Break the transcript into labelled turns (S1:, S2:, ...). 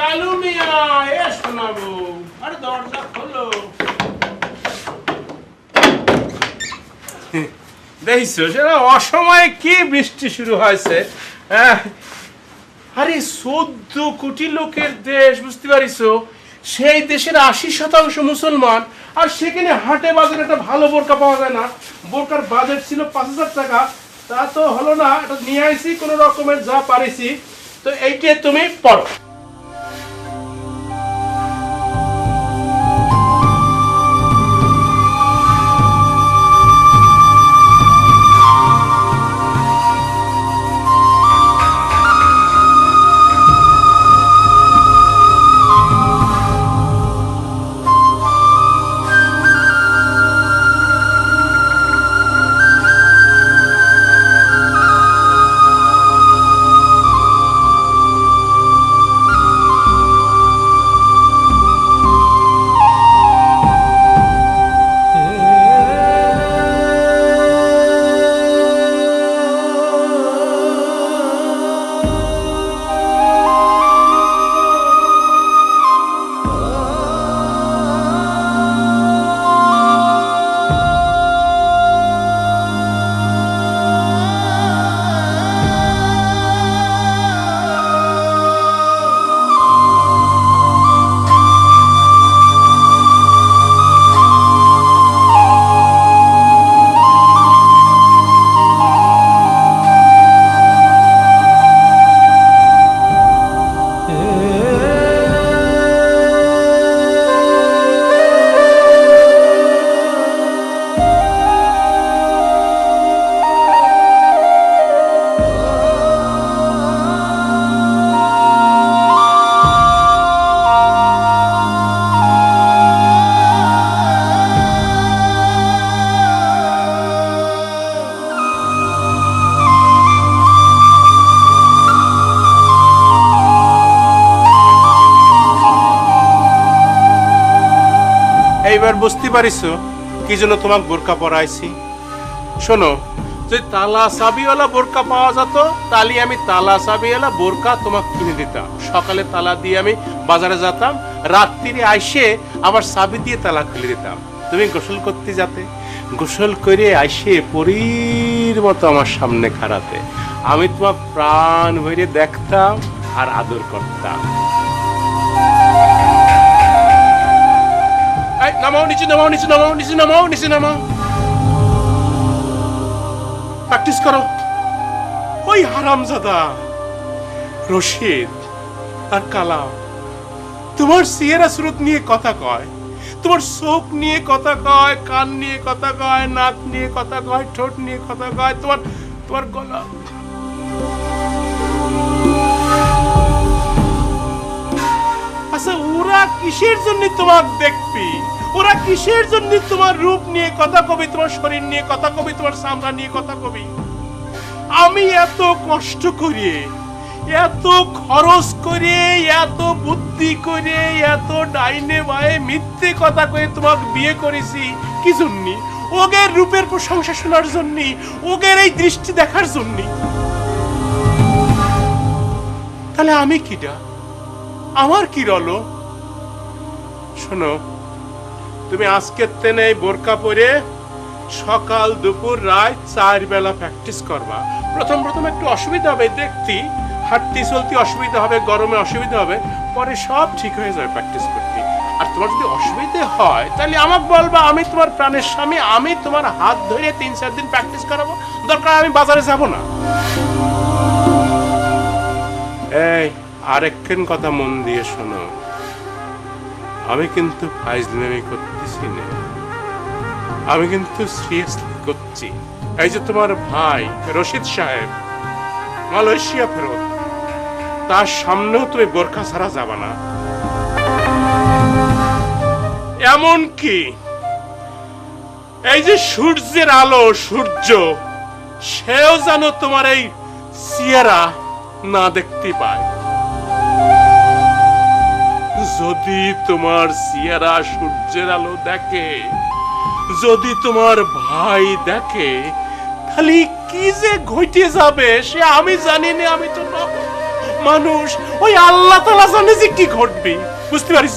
S1: কালু মিয়া আরে দরজা খোলো। দেখছ সেটা অসময়ে কি বৃষ্টি শুরু হয়েছে আরে চোদ্দ কোটি লোকের দেশ, বুঝতে পারিছো? সেই দেশের আশি শতাংশ মুসলমান, আর সেখানে হাটে বাজারে একটা ভালো বোরকা পাওয়া যায় না। বোরকার বাজেট ছিল পাঁচ হাজার টাকা। তা তো হলো না, এটা নিয়ে আইছি, কোনো রকমের যা পারিছি। তো এইটা তুমি পড়ো। এইবার বুঝতে পারিস কি জন্য তোমাকে বোরকা পরাইছি? শোনো, যদি তালা চাবিওয়ালা বোরকা পাওয়া যেত, তাহলে আমি তালা চাবিওয়ালা বোরকা তোমাকে কিনে দিতাম। সকালে তালা দিয়ে আমি বাজারে যেতাম, রাত্রিরে আইসে আবার চাবি দিয়ে তালা খুলে দিতাম। তুমি গোসল করতে যাতে, গোসল করে আইসে পরীর মতো আমার সামনে খাড়াতে। আমি তোমার প্রাণ ভরে দেখতাম আর আদর করতাম। এই নামাও, নিচে নামাও নিচে নামাও নিচে নামাও। প্র্যাকটিস করো। ওই হারামজাদা, রশিদ আর কালাম, তোমার সিয়েরা সুরত নিয়ে কথা কয়, তোমার চোখ নিয়ে কথা কয়, কান নিয়ে কথা কয়, নাক নিয়ে কথা কয়, ঠোঁট নিয়ে কথা কয়, তোমার তোমার গলা। আচ্ছা ওরা কিসের জন্য তোমার দেখবি? ওরা কিসের জন্য তোমার রূপ নিয়ে কথা কবি, তোমার শরীর নিয়ে কথা কবি, তোমার চামড়া নিয়ে কথা কবি? আমি এত কষ্ট করে, এত খরচ করে, এত বুদ্ধি করে, এত ডাইনে বায়ে মিথ্যে কথা কয়ে তোমাকে বিয়ে করেছি, কি জন্য? ওগের রূপের প্রশংসা শোনার জন্য, ওগের এই দৃষ্টি দেখার জন্য। তাহলে আমি কিটা আমার কি রলো? শোনো তুমি আজকের তেনে বোরকা পরে সকাল, দুপুর, রাত চার বেলা প্র্যাকটিস করবা। প্রথম প্রথম একটু অসুবিধা হবে, দেখতি হাঁটতে, চলতে অসুবিধা হবে, গরমে অসুবিধা হবে, পরে সব ঠিক হয়ে যাবে প্র্যাকটিস করতে। আর তোমার যদি অসুবিধে হয়, তাহলে আমাকে বলবা, আমি তোমার প্রাণের স্বামী, আমি তোমার হাত ধরে তিন, চার দিন প্র্যাকটিস করাবো। দরকার আমি বাজারে যাব না। এই, আরেকখান কথা মন দিয়ে শোনো। আমি কিন্তু ফাইজলামি করতেছি না। আমি কিন্তু সিরিয়াসলি করছি। এই যে তোমার ভাই রশিদ সাহেব, মালয়েশিয়া ফেরত। তার সামনেও তুমি বোরখা ছাড়া যাবা না। এমন কি এই যে সূর্যের আলো, সূর্য, সেও যেন তোমার এই সিয়ারা না দেখতে পায়। যদি তোমার সিয়ারা সূর্যের আলো দেখে, যদি তোমার ভাই দেখে, তাহলে কি যে ঘটে যাবে সে আমি জানি না, আমি তো মানুষ, ওই আল্লাহ তালা জানে যে কি ঘটবে, বুঝতে পারিস